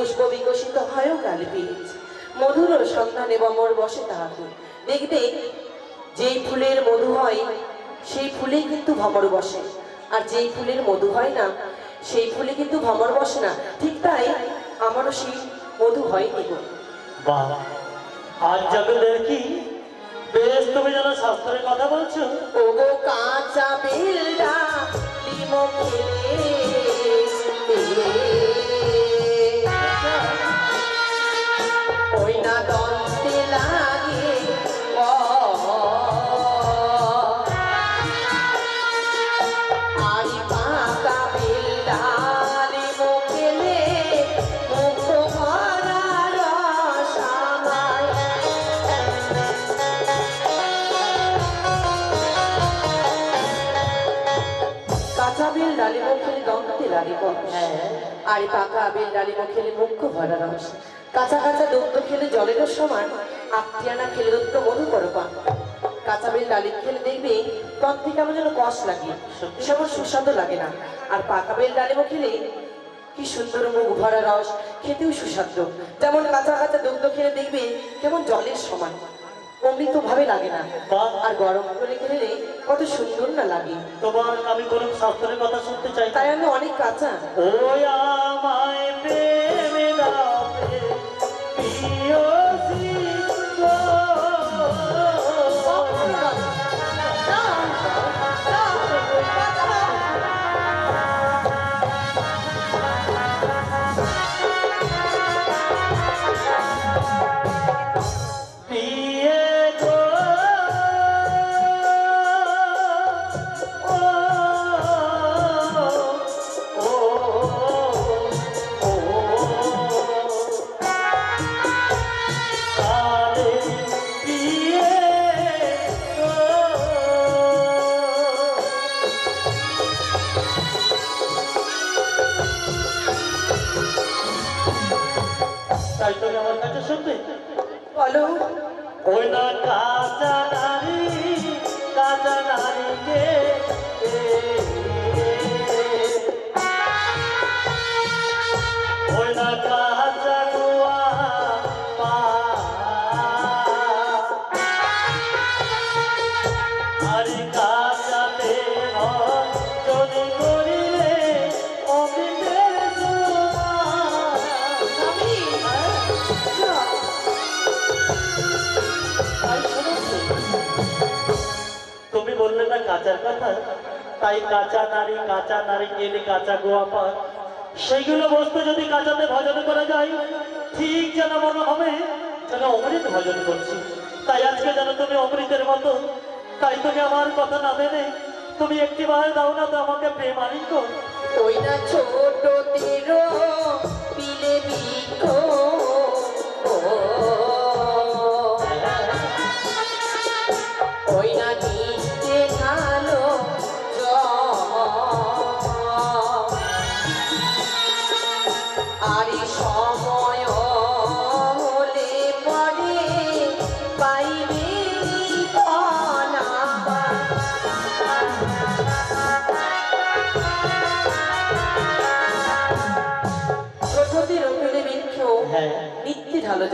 পুষ্প বিকশিত হয়ও কাল বীজ মধুর সন্ধানে বমর বসে তাহাতে দেখবে যেই ফুলের মধু হয় সেই ফুলেই কিন্তু ভমর বসে। আর যেই ফুলের মধু হয় না সেই ফুলে কিন্তু ভমর বসে না। ঠিক তাই আমারও সেই মধু হয়নি গো। আজ যাবে দেখি বেশ তুমি যেন শাস্ত্রের কথা বলছো। ওগো কাঁচা বেলডা লিমো ওই আর পাকা বেল ডালিম খেলে মুখ্য ভরা রস। কাঁচা কাঁচা দুগ্ধ খেলে জলেরও সমান আত্মিয়ানা খেলে দুগ্ধ মধু করো পান। কাঁচা বেল ডালিম খেলে দেখবে তত থেকে আমার যেন কষ লাগে সেমন সুস্বাদু লাগে না। আর পাকা বেল ডালিমও খেলে কি সুন্দর মুখ ভরা রস, খেতেও সুস্বাদু। যেমন কাঁচা কাঁচা দুগ্ধ খেলে দেখবে কেমন জলের সমান। অমৃত ভাবে লাগে না। আর গরম করে খেলে কত সুন্দর না লাগে। তোমার আমি কোন শাস্ত্রের কথা শুনতে চাই তাই আমি অনেক কাঁচা। ওই আমায় তাই কাঁচা নারী কাঁচা নারী গেলে কাঁচা গোয়া পান সেইগুলো বস্তু যদি কাঁচাতে ভজন করা যায়, ঠিক যেন মনে হবে, যেন অমৃত ভজন করছি। তাই আজকে যেন তুমি অমৃতের মতো, তাই তুমি আমার কথা না মেনে, তুমি একটি বার দাও না তো আমাকে প্রেম আলিঙ্গ ওই না ছোট তেরো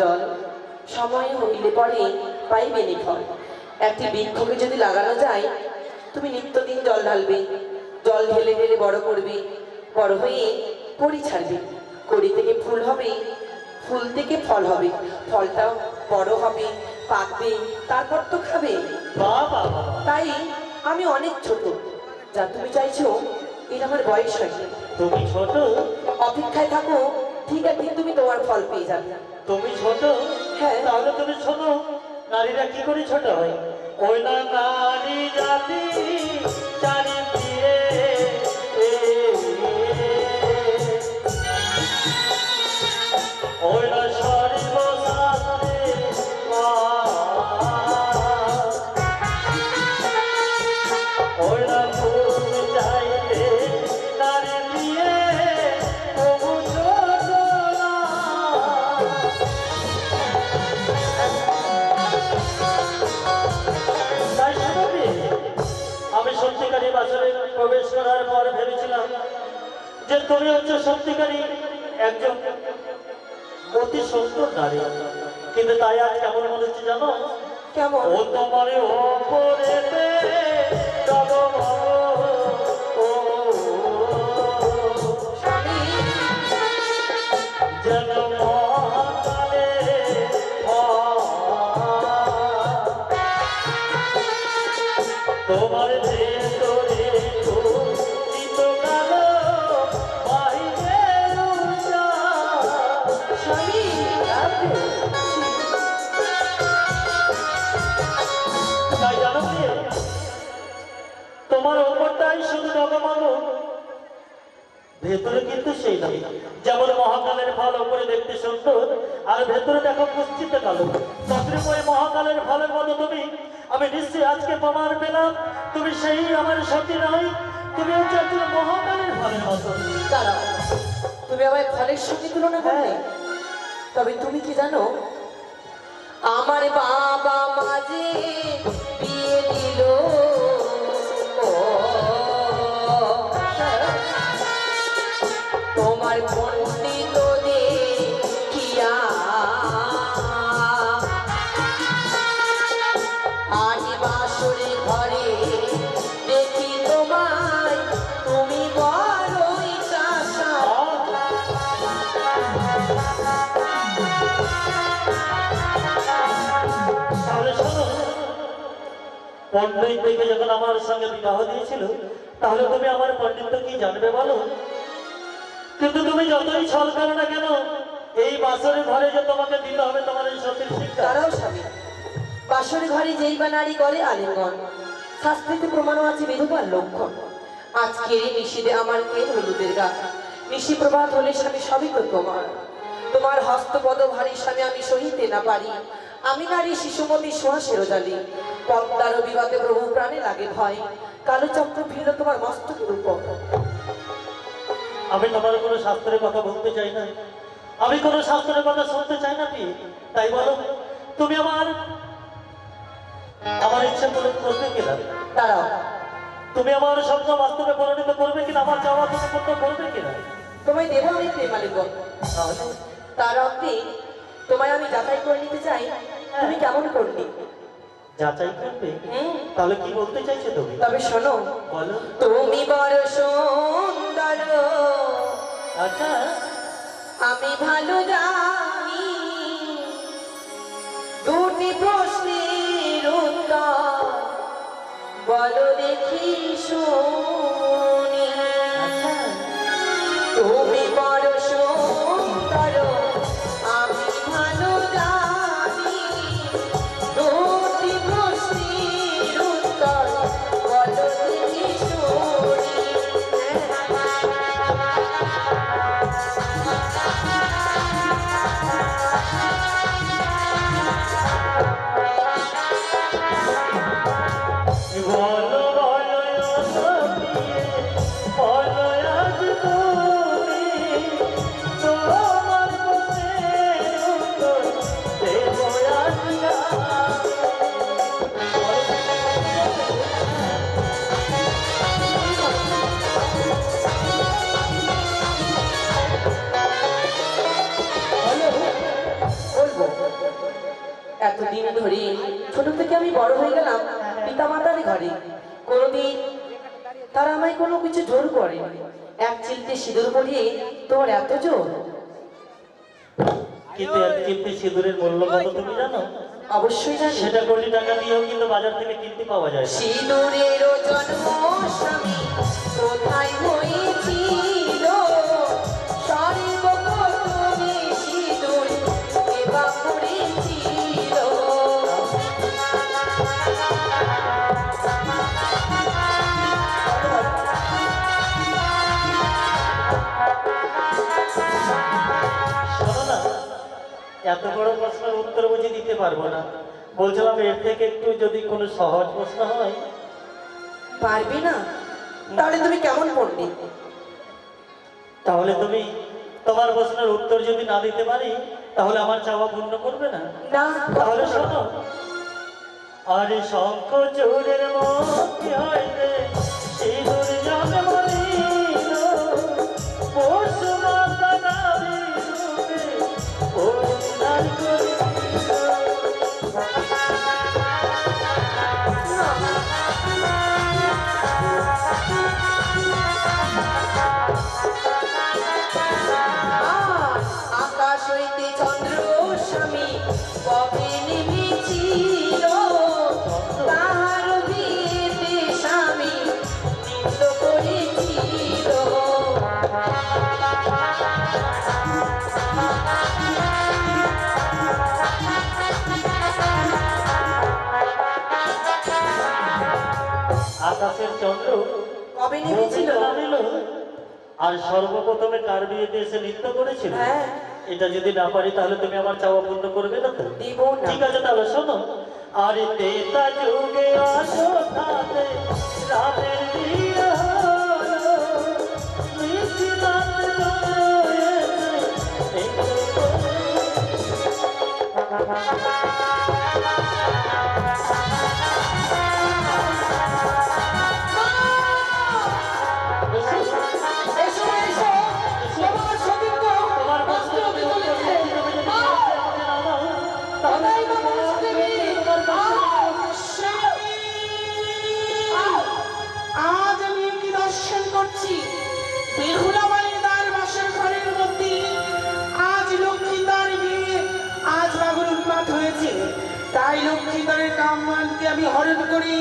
জল। সময় হইলে পরে পাইবে নিফল একটি বৃক্ষকে যদি লাগানো যায় তুমি নিত্যদিন জল ঢালবে। জল ঢেলে ঢেলে বড় করবে। বড় হয়ে কড়ি ছাড়বে। কড়ি থেকে ফুল হবে ফুল থেকে ফল হবে। ফলটাও বড় হবে পাকবে তারপর তো খাবে। তাই আমি অনেক ছোট। যা তুমি চাইছো এটা আমার বয়স হয়নি। তুমি ছোট? অপেক্ষায় থাকো। ঠিক আছে তুমি তোমার ফল পেয়ে যাবে। তুমি ছোট? হ্যাঁ। তাহলে তুমি শোনো নারীরা কি করে ছোট হয়? ওই না নারী যে তুমি হচ্ছে সত্যিকারী একজন অতি সুন্দর নারী। কিন্তু তাই আজ কেমন মনে হচ্ছে জানো? কেমন? ও তোমার ওপরেতে তোমার ভেতরে কিন্তু সেই নয় যেমন মহাকালের ফল ওপরে দেখতে সুন্দর আর ভেতরে দেখো কুচ্ছিত কালো। তদ্রুপয় মহাকালের ফলের মতো তুমি। আমি নিশ্চয়ই আজকে প্রমাণ পেলাম তুমি সেই আমার সত্যি নয় তুমি হচ্ছে একজন মহাকালের ফলের মতো। দাঁড়াও। তুমি আমায় ফলের সঙ্গে তুলনা করলে? তবে তুমি কি জানো আমার বাবা মাঝে পণ্ডিত দেখে যখন আমার সঙ্গে বিবাহ দিয়েছিল তাহলে তুমি আমার পণ্ডিত কি জানবে বলো? কিন্তু তুমি যতই ছল করো না কেন, এই বাসরের ঘরে যে তোমাকে দিতে হবে, তোমার এই সত্যের শিক্ষা। তারাও স্বামী। বাসরে ঘরে যেই বা নারী করে আলিঙ্গন শাস্ত্রীতে প্রমাণও আছে, বিধবার লক্ষণ। আজকের এই নিশিদে আমার কে হলুদের গা? নিশি প্রভাত হলে স্বামী সবই তো তোমার। তোমার হস্তপদ ভারী স্বামী আমি সহিতে না পারি। আমি নারী শিশুমতী সোহাসের জালি পদ্মার বিবাদে প্রভু প্রাণে লাগে ভয়। কালো চক্র ভিড় তোমার মস্তকের উপর আমি তোমার কোনো শাস্ত্রের কথা বলতে চাই না। আমি কোনো শাস্ত্রের কথা শুনতে চাই না কি? তাই বলো তুমি আমার আমার ইচ্ছা পূরণ করবে কিনা? দাঁড়াও। তুমি আমার স্বপ্ন বাস্তবে পরিণত করবে কিনা? আমার চাওয়া তুমি পূর্ণ করবে কিনা? তোমায় দেবো আমি তাহলে? তার অর্থে তোমায় আমি যাচাই করে নিতে চাই। তুমি কেমন করলি যাচাই করবে? তাহলে কি বলতে চাইছো তুমি? তবে শোনো। বলো। তুমি বড় সুন্দর। আচ্ছা আমি ভালো জানি। দুটি প্রশ্নের উত্তর বলো দেখি শুনি। চিলতে সিঁদুর পরিয়ে তোর এত জোর? কিন্তু এক চিলতে সিঁদুরের মূল্য কত তুমি জানো? অবশ্যই জানি। সেটা কোটি টাকা দিয়েও কিন্তু বাজার থেকে কিনতে পাওয়া যায়। সিঁদুরের জন্ম স্বামী কোথায় হয়েছিল এত বড় প্রশ্নের উত্তর বুঝে দিতে পারব না। বলছিলাম এর থেকে একটু যদি কোনো সহজ প্রশ্ন হয়। পারবি না? তাহলে তুমি কেমন পড়লি তাহলে তুমি তোমার প্রশ্নের উত্তর যদি না দিতে পারি তাহলে আমার চাওয়া পূর্ণ করবে না? না তাহলে শোনো। আরে শঙ্খ চোরের মধ্যে হইতে চন্দ্র কবে নেমেছিল আর সর্বপ্রথমে কার বিয়েতে এসে নৃত্য করেছিল? হ্যাঁ। এটা যদি না পারি তাহলে তুমি আমার চাওয়া পূর্ণ করবে না তো? ঠিক আছে তাহলে শোনো। আরে তেতা যুগে আসো থাতে কামানকে আমি হরণ করি।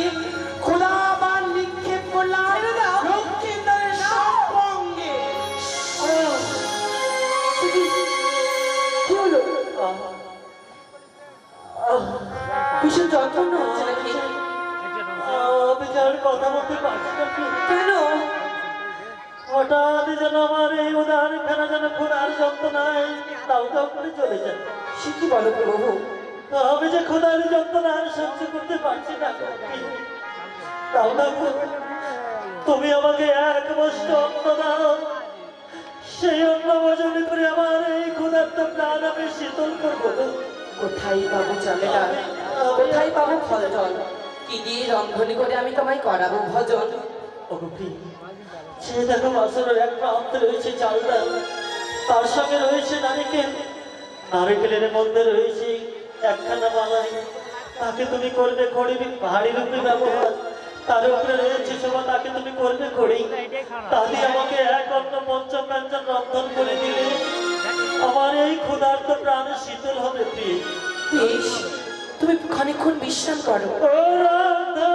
নিক্ষেপ করলাম লক্ষ্মীদারের সঙ্গে কি হলো? ভীষণ যন্ত্রণা হচ্ছে নাকি? আমি যার কথা বলতে পারছি? কেন? হঠাৎ যেন আমার এই যেন যন্ত্রণায় দাউ দাউ করে চলে যায় সে কি বলো প্রভু আমি যে খোদার যন্ত্রণা আর সহ্য করতে পারছি না দাও দাও তুমি আমাকে এক বস্তু অন্ন দাও। সেই অন্ন ভোজন করে আমার এই ক্ষুধার্ত প্রাণ আমি শীতল করব কোথায় পাবো চলে না কোথায় পাবো ফল জল কি দিয়ে রন্ধন করে আমি তোমায় করাবো ভজন? সে দেখো বাসরের এক প্রান্তে রয়েছে চাল ডাল তার সঙ্গে রয়েছে নারিকেল। নারিকেলের মধ্যে রয়েছে একখানা মালাই তাকে তুমি করবে খড়ি পাহাড়ি রূপে ব্যবহার। তার উপরে রয়েছে শোভা তাকে তুমি করবে খড়ি। তাহলে আমাকে এক অন্য পঞ্চম ব্যঞ্জন রন্ধন করে দিলে। আমার এই ক্ষুধার্ত প্রাণ শীতল হবে প্রিয়। তুমি খানিক্ষণ বিশ্রাম করো। ও